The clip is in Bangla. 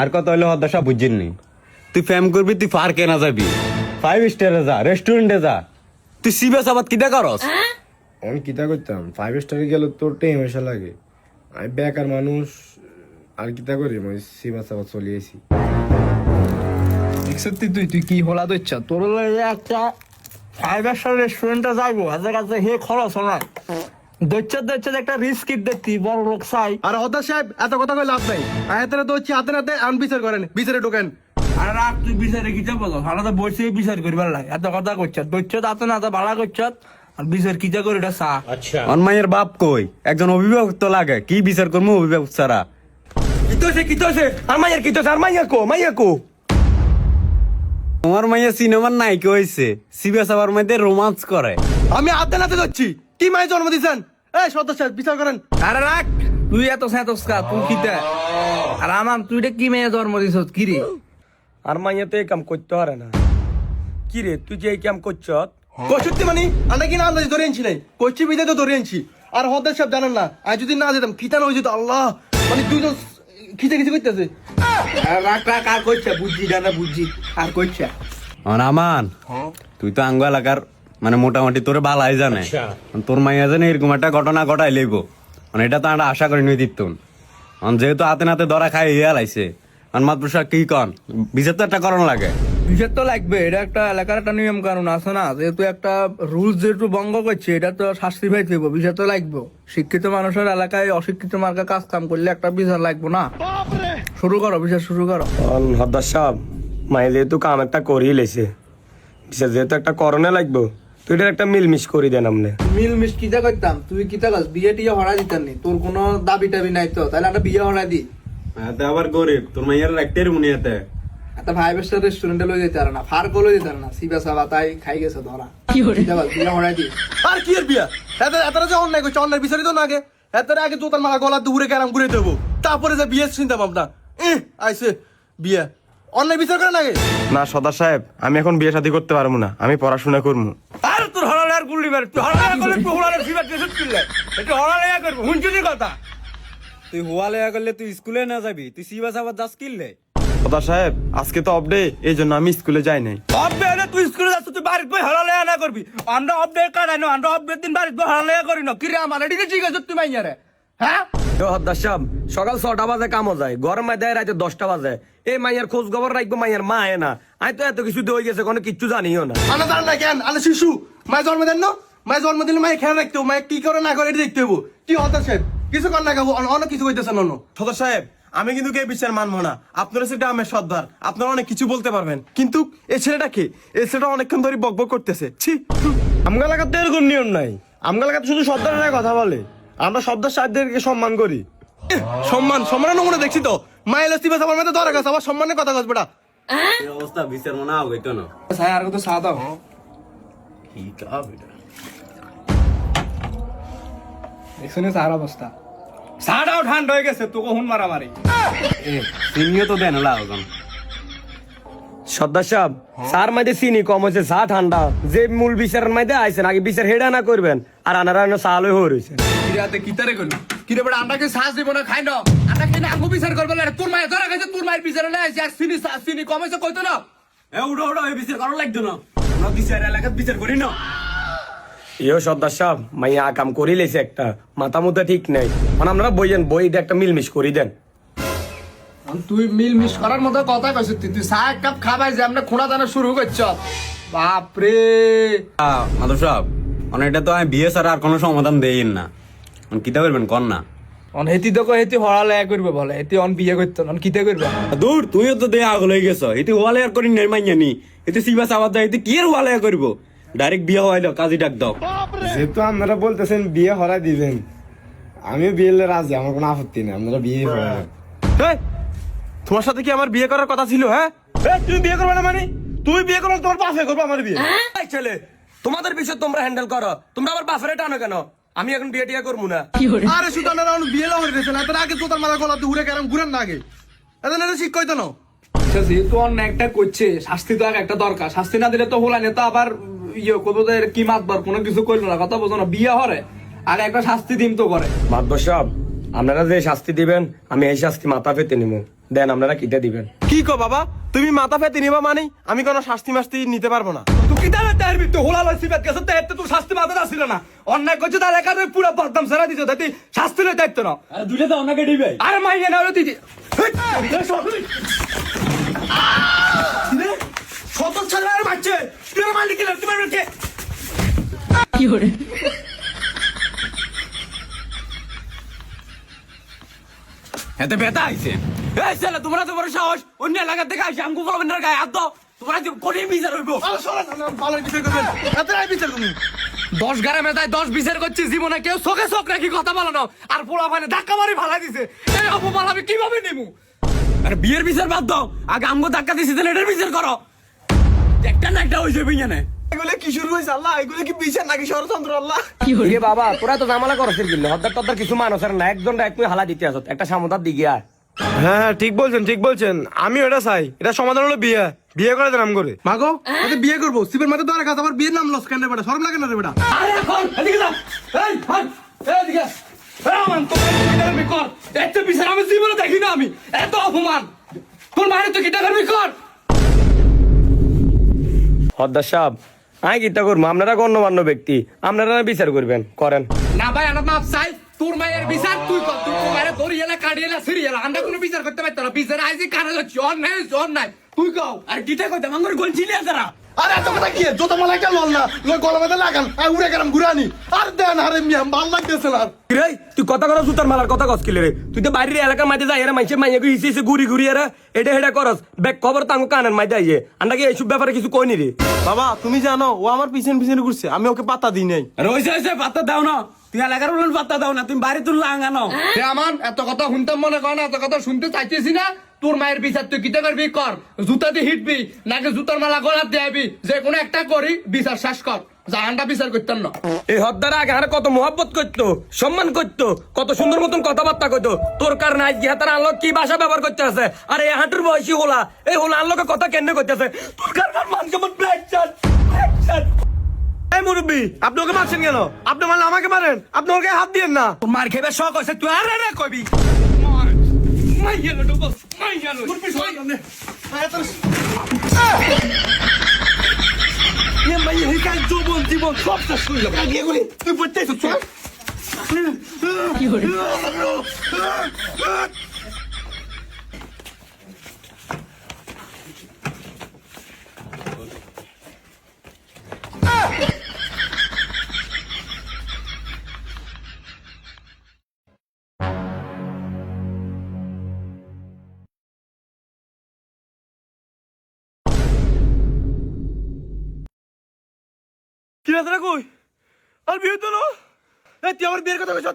আর কত হইলে হদ্দা সব বুঝিনি তুই ফ্যাম করবি তুই ফার কেনা যাবি? ফাইভ স্টারে যা রেস্টুরেন্টে যা। তুই সিবাস আবাদ কিটা করস? আমি কিতা করতাম ফাইভ স্টারে গেলে তোর টেম এসে লাগে। আমি বেকার মানুষ আর কিতা করি? আমি সিবা সাবা চলিয়েছি সত্যি তুই তুই কি হলা তো ইচ্ছা তোর লাগে একটা ফাইভ স্টার রেস্টুরেন্টে যাইবো। হাজার কাছে হে খরচ হয় দৈচ্ছ একটা রিস্ক দেখতি বড় লোক চাই। আর হদা সাহেব এত কথা কই লাভ নাই। আয়াতের তো হচ্ছে হাতে নাতে আন বিচার করেন বিচারে ঢোকেন। আর রাখ তুই বিচারে বলো? সারা তো বসে বিচার করবার লাগে। এত কথা করছ না ভাড়া করছ আর বিচার কিটা করে এটা চা অনমাইয়ের বাপ কই? একজন অভিভাবক তো লাগে কি বিচার করব অভিভাবক ছাড়া? কিতোছে কিতোছে? আর মাইয়ার কিতোছে আর মাইয়া কো মাইয়া কো? তোমার মাইয়া সিনেমার নায়িকা হয়েছে সিবাস আবার মধ্যে রোমান্স করে। আমি হাতে নাতে যাচ্ছি কি মায়ের জন্ম দিছেন? এই সদস্য বিচার করেন। আরে রাখ তুই এত স্যাঁতস কা তুই আর আমার তুই কি মেয়ে জন্ম দিছ? কি রে? আর মাইয়া তো এই কাম করতে পারে না। কি রে তুই যে এই কাম করছ? সত্যি মানে আমরা কি না আন্দাজ ধরে আনছি নাই করছি বিদে তো ধরে আনছি। আর হদের সব জানেন না আর যদি না যেতাম খিতানো হয়ে যেত আল্লাহ। মানে তুই তো খিচে খিচে করতেছে রাখ রাখ আর করছে বুঝছি দাদা বুঝছি আর করছে। আমার আমান তুই তো আঙ্গ এলাকার মানে মোটামুটি তোর বালাই জানে। তোর মাইয়া জানে এরকম একটা ঘটনা ঘটাই লইব। মানে এটা তো আমরা আশা করি নই দিতুন। এখন যেহেতু হাতে নাতে ধরা খাই ইয়া লাইছে। আর মাত্র কি কন? বিচার তো একটা করণ লাগে। বিচার তো লাগবে এটা একটা এলাকার একটা নিয়ম কানুন আছে না? যেহেতু একটা রুলস যেহেতু ভঙ্গ করছে এটা তো শাস্তি পাই দেবো বিচার তো লাগবে। শিক্ষিত মানুষের এলাকায় অশিক্ষিত মার্কা কাজ কাম করলে একটা বিচার লাগবে না? শুরু করো বিচার শুরু করো। হদ্দার সাহেব মাই যেহেতু কাম একটা করিয়ে লেছে বিশেষ যেহেতু একটা করণে লাগবো। তুই এটার একটা মিলমিশ করি দেন আপনি। মিল মিস কিতা করতাম? তুই কিতা কাজ বিয়ে টিয়ে হরা দিতাম নি। তোর কোনো দাবি টাবি নাই তো। তাহলে একটা বিয়ে হরা দি। হাতে আবার গরিব। তোর মাইয়ার রাখতে মুনি হাতে একটা ফাইভ স্টার রেস্টুরেন্টে লই যেতে না। ফার লই যেতে না। সিবা সাবা তাই খাই গেছে ধরা। কিতা কাজ বিয়ে হরা দি। আর কি এর বিয়া? এত এতটা যে অন্যায় করছে অন্যায় বিচারিত না আগে। এতটা আগে জোতার মালা গলা দূরে কেরাম ঘুরে দেবো তারপরে যে বিয়ে চিন্তা ভাবনা। আইসে বিয়ে। অন্যায় বিচার করেন আগে? না সদা সাহেব আমি এখন বিয়ে শাদী করতে পারব না। আমি পড়াশোনা করব। আর তোর হরালে আর গুল্লি মার তুই হরালে করলে তুই হরালে সিবা টেসট করলে। একটু হরালে করব হুঁচুনি কথা। তুই হুয়ালে করলে তুই স্কুলে না যাবি তুই সিবাস আবার যাস কিনলে? সদা সাহেব আজকে তো অফ ডে এই জন্য আমি স্কুলে যাই নাই। অব্বে এনে তুই স্কুলে যাচ্ছ তুই বাড়িতে বই হরালে না করবি। আমরা অব্বে কাটাই না আমরা অব্বে দিন বাড়িতে বই হরালে করি না। কিরে আমার ঠিক আছে তুই মাইয়ারে হ্যাঁ? হদ্দাসাম সকাল ছটা বাজে কামো যায় গরম দেয় রাতে দশটা বাজে। এই মাইয়ার খোঁজ খবর রাখব মাইয়ার মা না। আমি তো এত কিছু হয়ে গেছে কোনো কিচ্ছু জানিও না। আনা জান না কেন আনা শিশু। মায়ের জন্ম দেন না মায়ের জন্ম দিলে মায়ের খেয়াল রাখতে হবে মায়ের কি করে না করে এটা দেখতে হব। কি হতা সাহেব কিছু কর না খাব অনেক কিছু কইতেছেন অন্য। সদর সাহেব আমি কিন্তু কে বিচার মানবো না। আপনারা সেটা আমার সর্দার আপনারা অনেক কিছু বলতে পারবেন। কিন্তু এ ছেলেটা কে? এ ছেলেটা অনেকক্ষণ ধরে বকবক করতেছে ছি। আমগা এলাকাতে এরকম নিয়ম নাই। আমগা এলাকাতে শুধু সর্দারেরা কথা বলে। আমরা সর্দার সাহেবদেরকে সম্মান করি। সম্মান সম্মানের নমুনা দেখছি তো। মায়ের লস্তি আমার মধ্যে ধরা গেছে আবার সম্মানের কথা কস বেটা। অবস্থা বিচার মনে না স্যার আর কত সাদা কি স্যার অবস্থা। সাদাও ঠান্ডা হয়ে গেছে তোকে হুন মারামারি। সিনিও তো দেন এখন। সর্দার সাহেব সার মাঝে চিনি কম হয়েছে চা ঠান্ডা। যে মূল বিচারের মাঝে আইসেন আগে বিচার হেডা না করবেন আর আনারা অন্য চাল হয়ে রয়েছে কিরাতে কিতারে করলি কিরে বড় আমরাকে শ্বাস দিব না খাই না আমরা খাই আঙ্গু বিচার করবে না তোর মায়ের ধরা গেছে তোর মায়ের বিচারে না আছে আর চিনি চিনি কমেছে কইতো না? এ উড়ো উড়ো এই বিচার করা লাগতো না। আমরা বিচার এলাকাত বিচার করি না। ইও সর্দার সাহেব মাইয়া কাম করি লেছে একটা মাথা মুথা ঠিক নেই। মানে আপনারা বইয়েন বই একটা মিলমিশ করি দেন। তুই মিল মিস করার মতো কথা কইছিস তুই। তুই চা এক কাপ খাবাই যে আমরা খুঁড়া দানা শুরু করছ। বাপরে। মাধব সাহেব মানে এটা তো আমি বিয়ে ছাড়া আর কোনো সমাধান দেই না। কিতা করবেন কর না। অন হেতি দেখো হেতি হড়ালে করবে বলে হেতি অন বিয়ে করতো অন কিতে করবে? দূর তুইও তো দেয়া আগল হয়ে গেছ ওয়ালে আর করি নাই মাইয়া নি। এতে সিবাস আবার এতে কি আর ওয়ালে করব? ডাইরেক্ট বিয়ে হওয়াইলো কাজী ডাক দাও। যেহেতু আপনারা বলতেছেন বিয়ে হরাই দিবেন আমিও বিয়ে রাজি আমার কোনো আপত্তি নেই আপনারা বিয়ে এই, তোমার সাথে কি আমার বিয়ে করার কথা ছিল হ্যাঁ? তুমি বিয়ে করবে না মানে? তুমি বিয়ে করো তোমার বাপে করব আমার বিয়ে। ছেলে তোমাদের বিষয় তোমরা হ্যান্ডেল করো। তোমরা আবার বাফারে টানো কেন? আমি এখন বিয়ে টিয়া করব না। আরে শুধু আপনারা এখন বিয়ে লাগাই দিয়েছেন এত আগে তোতার মালা গলা ঘুরে কেরাম ঘুরেন না আগে। এত না ঠিক কইতো না। যেহেতু অন্য একটা করছে শাস্তি তো আর একটা দরকার। শাস্তি না দিলে তো হলা না তো আবার ইয়ে করব কি মাতবার কোনো কিছু করল না কথা বোঝো না বিয়ে হরে। আর একটা শাস্তি দিম তো করে মাধব সাহেব আপনারা যে শাস্তি দিবেন আমি এই শাস্তি মাথা পেতে নিব দেন আপনারা কিটা দিবেন। কি কো বাবা? তুমি মাথা ফেতে নিবা মানে আমি কোনো শাস্তি মাস্তি নিতে পারব না। তুই কি দাঁড়া তার ভিতরে হোলা লইছি বেদ গেছে? তো এতে তোর শাস্তি মাথা আসছিল না। অন্যায় করছে তার একারে পুরো বদনাম সারা দিছ। তাই শাস্তি লই দায়িত্ব না আরে দুইটা তো ওনাকে দিবে। আরে মাইনে না হলে তুই। শত ছেলের বাচ্চা তুই আমার মালিক তুমি আমাকে এতে বেতা আইছে। এই ছেলে তোমরা তো বড় সাহস অন্য এলাকা থেকে আইসে আমগো কলমেন্টার গায়ে হাত দাও। তোমরা যে বিচার হইবো। বিচার তুমি? দশ গারে মেতায় দশ বিচার করছিস জীবনে কেউ চোখে চোখ রাখি কথা বলো না। আর পোলা মানে ধাক্কা মারি ভালা দিছে। এই অপমান আমি কীভাবে নেব? আরে বিয়ের বিচার বাদ দাও। আগে আমগো ধাক্কা দিছি তাহলে এটার বিচার করো। একটা না একটা হইছে বিজানে এগুলো কি শুরু হয়েছে আল্লাহ? এগুলো কি বিচার নাকি ষড়যন্ত্র আল্লাহ? এ বাবা তোরা তো জামালা করছিস কিন্তু হদ্দার টদ্দার কিছু মানুষের না। একজন এক তুই হালা দিতে আসত। একটা সামুদার দিকে আয়। হ্যাঁ হ্যাঁ ঠিক বলছেন ঠিক বলছেন। আমি ওটা চাই। এটা সমাধান হলো বিয়ে। বিয়ে করে দিলাম করে। মাগো আমি বিয়ে করব। শিবের মাঠে দরা কাজ আবার বিয়ের নাম লস কেন বেটা? সরম লাগে না রে বেটা? এত বিচার আমি জীবনে দেখি না আমি। এত অপমান। তোর মায়ের তো কিটা করবি কর? হদ্দার সাহেব আমি কিটা করব আপনারা গণ্যমান্য ব্যক্তি। আপনারা বিচার করবেন করেন। না ভাই আনা মাপ চাই। তোর মায়ের বিচার তুই কর। তুই তোর এলা কাটি এলা সিরি এলা। আমরা কোনো বিচার করতে পারতো না। বিচার আইসি কানে যাচ্ছি অন নাই জন নাই। তুই কও। আর কিটা কইতে মাঙ্গর গোল চিলি তারা আরে এত কথা কি? যত মালা একটা লল না লয় গলমে লাগান। আর উড়ে গেলাম ঘুরানি আর দেন আরে মিয়াম ভালো লাগতেছে না। রে তুই কথা কথা জুতার মালার কথা কস কিলে রে। তুই তো বাইরের এলাকার মাঝে যাই এরা মাইছে মাইয়া হিসে হিসে ঘুরি ঘুরি এরা। এটা হেটা করস। ব্যাক খবর তাঙ্গু কানের মাঝে আইয়ে। আমরা কি এইসব ব্যাপারে কিছু কইনি রে? বাবা তুমি জানো ও আমার পিছন পিছনে ঘুরছে। আমি ওকে পাতা দিই নাই। রইছে হইছে পাত্তা দাও না। তুই এলাকার উলন পাত্তা দাও না তুমি বাড়ি তুল লাগানো হে আমান এত কথা শুনতাম মনে কর না এত কথা শুনতে চাইতেছি না। তোর মায়ের বিচার তুই কিতা করবি কর? জুতা দিয়ে হিটবি নাকি জুতার মালা গলার দেয়াবি? যে কোনো একটা করি বিচার শেষ কর। জাহানটা বিচার করতাম না। এই হদ্দারা আগে হারে কত মহব্বত করতো সম্মান করতো কত সুন্দর মতন কথাবার্তা কইতো তোর কারণে আজ গিয়া তারা আনলো কি ভাষা ব্যবহার করতে আছে আর এই হাঁটুর বয়সী হোলা এই হোলা আনলোকে কথা কেন করতেছে? তোর কারণে মান কেমন এই মুরব্বী আপনি ওকে মারছেন কেন? আপনি মারলে আমাকে মারেন? আপনি ওকে হাত দিয়েন না। মার খেবে শখ আছে তুই আরে রে কবি মাই গেল ডুবো মাই গেল। জীবন জীবন সব শেষ করলাম তুই চল কি টিয়াতরা কই? আর বিয়ে তো না? তুই আমার বিয়ের কথা কইছ?